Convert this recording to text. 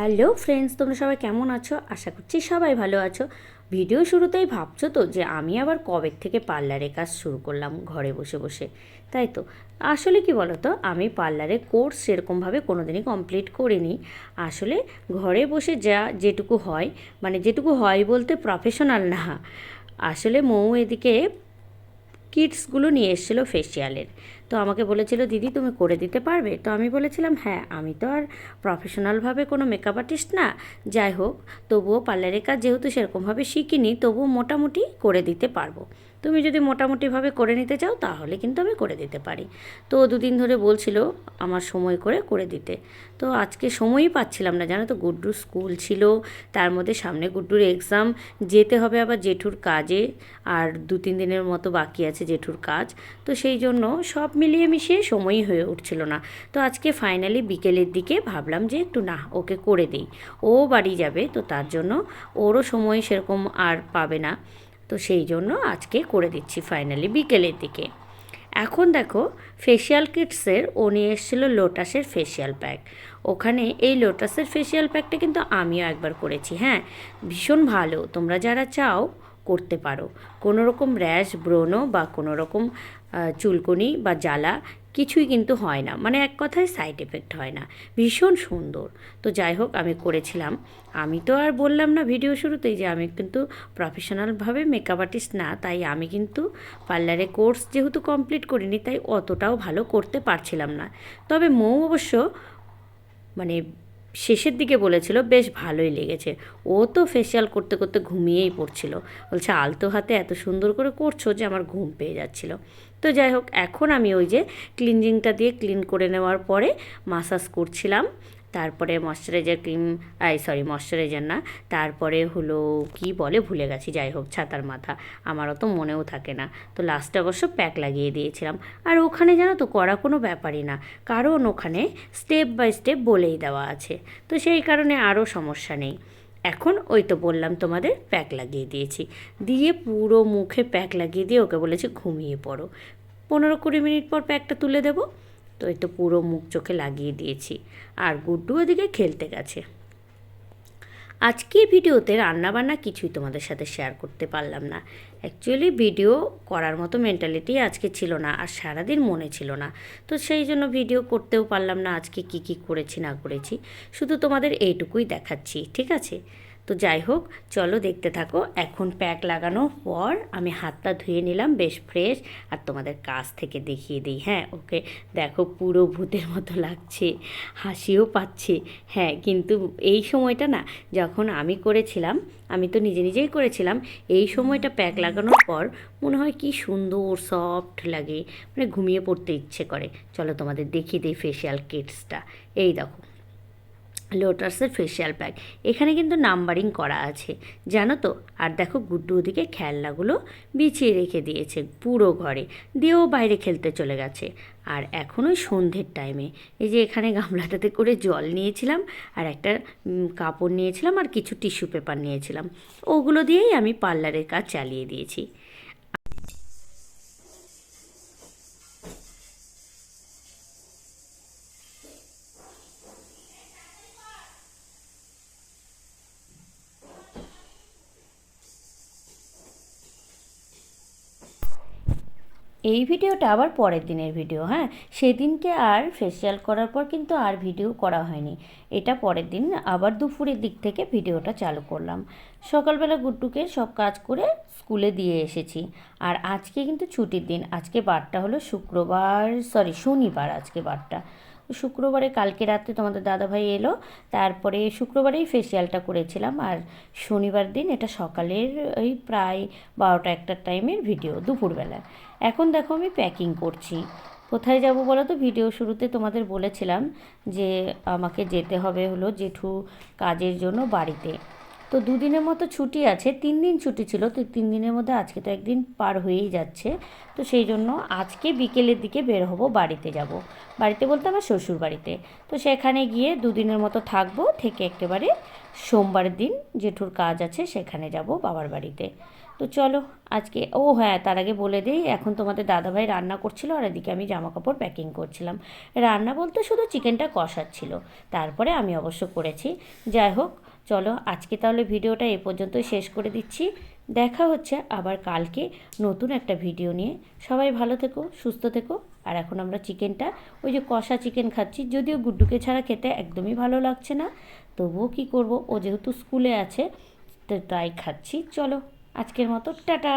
Hello friends, তোমরা সবাই কেমন আছো? আশা করছি সবাই ভালো আছো। ভিডিও শুরুতেই ভাবছ তো যে আমি আবার কবে থেকে পার্লারে কাজ শুরু করলাম ঘরে বসে বসে, তাই তো? আসলে কি বলো তো আমি পার্লারে কোর্স সেরকমভাবে কোনো দিনই কমপ্লিট করিনি। আসলে ঘরে বসে যা যেটুকু হয় মানে যেটুকু হয় বলতে প্রফেশনাল না। আসলে মৌ এদিকে কিটসগুলো নিয়ে এসেছিল ফেসিয়ালের তো আমাকে বলেছিল, দিদি, তুমি করে দিতে পারবে? তো আমি বলেছিলাম হ্যাঁ আমি তো আর প্রফেশনালভাবে কোনো মেকআপ আর্টিস্ট না। যাই হোক, তবুও পার্লারের কাজ যেহেতু সেরকমভাবে শিখিনি, তবুও মোটামুটি করে দিতে পারব। তুমি যদি মোটামুটিভাবে করে নিতে চাও, তাহলে কিন্তু আমি করে দিতে পারি। তো দুদিন ধরে বলছিল আমার সময় করে করে দিতে। তো আজকে সময়ই পাচ্ছিলাম না, জানো তো? গুড্ডুর স্কুল ছিল, তার মধ্যে সামনে গুড্ডুর এক্সাম যেতে হবে আবার জেঠুর কাজে, আর দু তিন দিনের মতো বাকি আছে জেঠুর কাজ। তো সেই জন্য সব মিলিয়ে মিশিয়ে সময়ই হয়ে উঠছিল না। তো আজকে ফাইনালি বিকেলের দিকে ভাবলাম যে একটু না, ওকে করে দিই। ও বাড়ি যাবে, তো তার জন্য ওরও সময় সেরকম আর পাবে না। তো সেই জন্য আজকে করে দিচ্ছি ফাইনালি বিকেলের দিকে। এখন দেখো ফেশিয়াল কিটসের ও নিয়ে এসেছিল লোটাসের ফেশিয়াল প্যাক ওখানে এই লোটাসের ফেশিয়াল প্যাকটা কিন্তু আমিও একবার করেছি হ্যাঁ? ভীষণ ভালো, তোমরা যারা চাও করতে পারো। কোনো রকম র্যাশ ব্রণ বা কোনো রকম চুলকুনি বা জ্বালা কিছুই কিন্তু হয় না। মানে এক কথায় সাইড এফেক্ট হয় না। ভীষণ সুন্দর। তো যাই হোক, আমি করেছিলাম। আমি তো আর বললাম না ভিডিও শুরুতেই যে আমি কিন্তু প্রফেশনালভাবে মেকআপ আর্টিস্ট না, তাই আমি কিন্তু পার্লারে কোর্স যেহেতু কমপ্লিট করিনি, তাই অতটাও ভালো করতে পারছিলাম না। তবে মৌ অবশ্য মানে শেষের দিকে বলেছিল, বেশ ভালোই লেগেছে। ও তো ফেসিয়াল করতে করতে ঘুমিয়েই পড়ছিল। বলছে, আলতো হাতে এত সুন্দর করে করছ যে আমার ঘুম পেয়ে যাচ্ছিল। তো যাই হোক, এখন আমি ওই যে ক্লিনজিংটা দিয়ে ক্লিন করে নেওয়ার পরে মাসাজ করছিলাম। তারপরে moisturiser cream, I sorry moisturiser না, তারপরে হলো, কি বলে, ভুলে গেছি, যাই হোক, ছাতার মাথা, আমারও তো মনেও থাকে না। তো লাস্টে অবশ্য প্যাক লাগিয়ে দিয়েছিলাম। আর ওখানে জানো তো, করা কোনো ব্যাপারই না, কারণ ওখানে স্টেপ বাই স্টেপ বলেই দেওয়া আছে। তো সেই কারণে আরও সমস্যা নেই। এখন ওই তো বললাম তোমাদের প্যাক লাগিয়ে দিয়েছি। দিয়ে পুরো মুখে প্যাক লাগিয়ে দিয়ে ওকে বলেছি, ঘুমিয়ে পড়ো। পনেরো কুড়ি মিনিট পর প্যাকটা তুলে দেবো। তো এই তো পুরো মুখ চোখে লাগিয়ে দিয়েছি। আর গুড্ডু ওদিকে খেলতে গেছে। আজকের ভিডিওতে রান্নাবান্না কিছুই তোমাদের সাথে শেয়ার করতে পারলাম না। অ্যাকচুয়ালি ভিডিও করার মতো মেন্টালিটি আজকে ছিল না আর সারাদিন মনে ছিল না। তো সেই জন্য ভিডিও করতেও পারলাম না আজকে কি কি করেছি না করেছি। শুধু তোমাদের এইটুকুই দেখাচ্ছি, ঠিক আছে? তো যাই হোক, চলো দেখতে থাকো। এখন প্যাক লাগানোর পর আমি হাতটা ধুয়ে নিলাম, বেশ ফ্রেশ। আর তোমাদের কাছ থেকে দেখিয়ে দিই হ্যাঁ ওকে? দেখো, পুরো ভূতের মতো লাগছে, হাসিও পাচ্ছে। হ্যাঁ কিন্তু এই সময়টা না, যখন আমি করেছিলাম, আমি তো নিজে নিজেই করেছিলাম, এই সময়টা প্যাক লাগানোর পর মনে হয় কি সুন্দর, সফট লাগে। মানে ঘুমিয়ে পড়তে ইচ্ছে করে। চলো তোমাদের দেখিয়ে দিই ফেসিয়াল কিটসটা এই দেখো। লোটাসের ফেসিয়াল প্যাক এখানে কিন্তু নাম্বারিং করা আছে। জানো তো? আর দেখো গুড্ডু ওদিকে খেলনাগুলো বিছিয়ে রেখে দিয়েছে পুরো ঘরে। দিয়েও বাইরে খেলতে চলে গেছে। আর এখন ওই সন্ধ্যের টাইমে এই যে এখানে গামলাটাতে করে জল নিয়েছিলাম আর একটা কাপড় নিয়েছিলাম আর কিছু টিস্যু পেপার নিয়েছিলাম। ওগুলো দিয়েই আমি পার্লারের কাজ চালিয়ে দিয়েছি। এই ভিডিওটা আবার পরের দিনের ভিডিও হ্যাঁ? সেদিনকে আর ফেসিয়াল করার পর কিন্তু আর ভিডিও করা হয়নি। এটা পরের দিন আবার দুপুরের দিক থেকে ভিডিওটা চালু করলাম। সকালবেলা গুড্ডুকে সব কাজ করে স্কুলে দিয়ে এসেছি। আর আজকে কিন্তু ছুটির দিন। আজকে বারটা হলো শুক্রবার সরি শনিবার আজকে বারটা। শুক্রবারে, কালকে রাত্রে তোমাদের দাদাভাই এলো। তারপরে শুক্রবারেই ফেসিয়ালটা করেছিলাম। আর শনিবার দিন এটা সকালের ওই প্রায় বারোটা একটার টাইমের ভিডিও দুপুরবেলা। এখন দেখো আমি প্যাকিং করছি। কোথায় যাব বলো তো? ভিডিও শুরুতে তোমাদের বলেছিলাম যে আমাকে যেতে হবে হলো জেঠু কাজের জন্য বাড়িতে। তো দুদিনের মতো ছুটি আছে, তিন দিন ছুটি ছিল, তো তিন দিনের মধ্যে আজকে তো একদিন পার হয়েই যাচ্ছে। তো সেই জন্য আজকে বিকেলের দিকে বের হব, বাড়িতে যাব। বাড়িতে বলতে আমার শ্বশুর বাড়িতে। তো সেখানে গিয়ে দুদিনের মতো থাকব, থেকে একেবারে সোমবার দিন জেঠুর কাজ আছে, সেখানে যাব বাবার বাড়িতে। তো চলো, আজকে, ও হ্যাঁ তার আগে বলে দিই, এখন তোমাদের দাদাভাই রান্না করছিল আর এদিকে আমি জামা কাপড় প্যাকিং করছিলাম। রান্না বলতে শুধু চিকেনটা কষাচ্ছিল, তারপরে আমি অবশ্য করেছি। যাই হোক চলো আজকে তাহলে ভিডিওটা এ পর্যন্ত শেষ করে দিচ্ছি। দেখা হচ্ছে আবার কালকে নতুন একটা ভিডিও নিয়ে। সবাই ভালো থেকো, সুস্থ থেকো। আর এখন আমরা চিকেনটা, ওই যে কষা চিকেন খাচ্ছি। যদিও গুড্ডুকে ছাড়া খেতে একদমই ভালো লাগছে না। তবুও কি করব? ও যেহেতু স্কুলে আছে, তো তাই খাচ্ছি। চলো আজকের মতো, টাটা!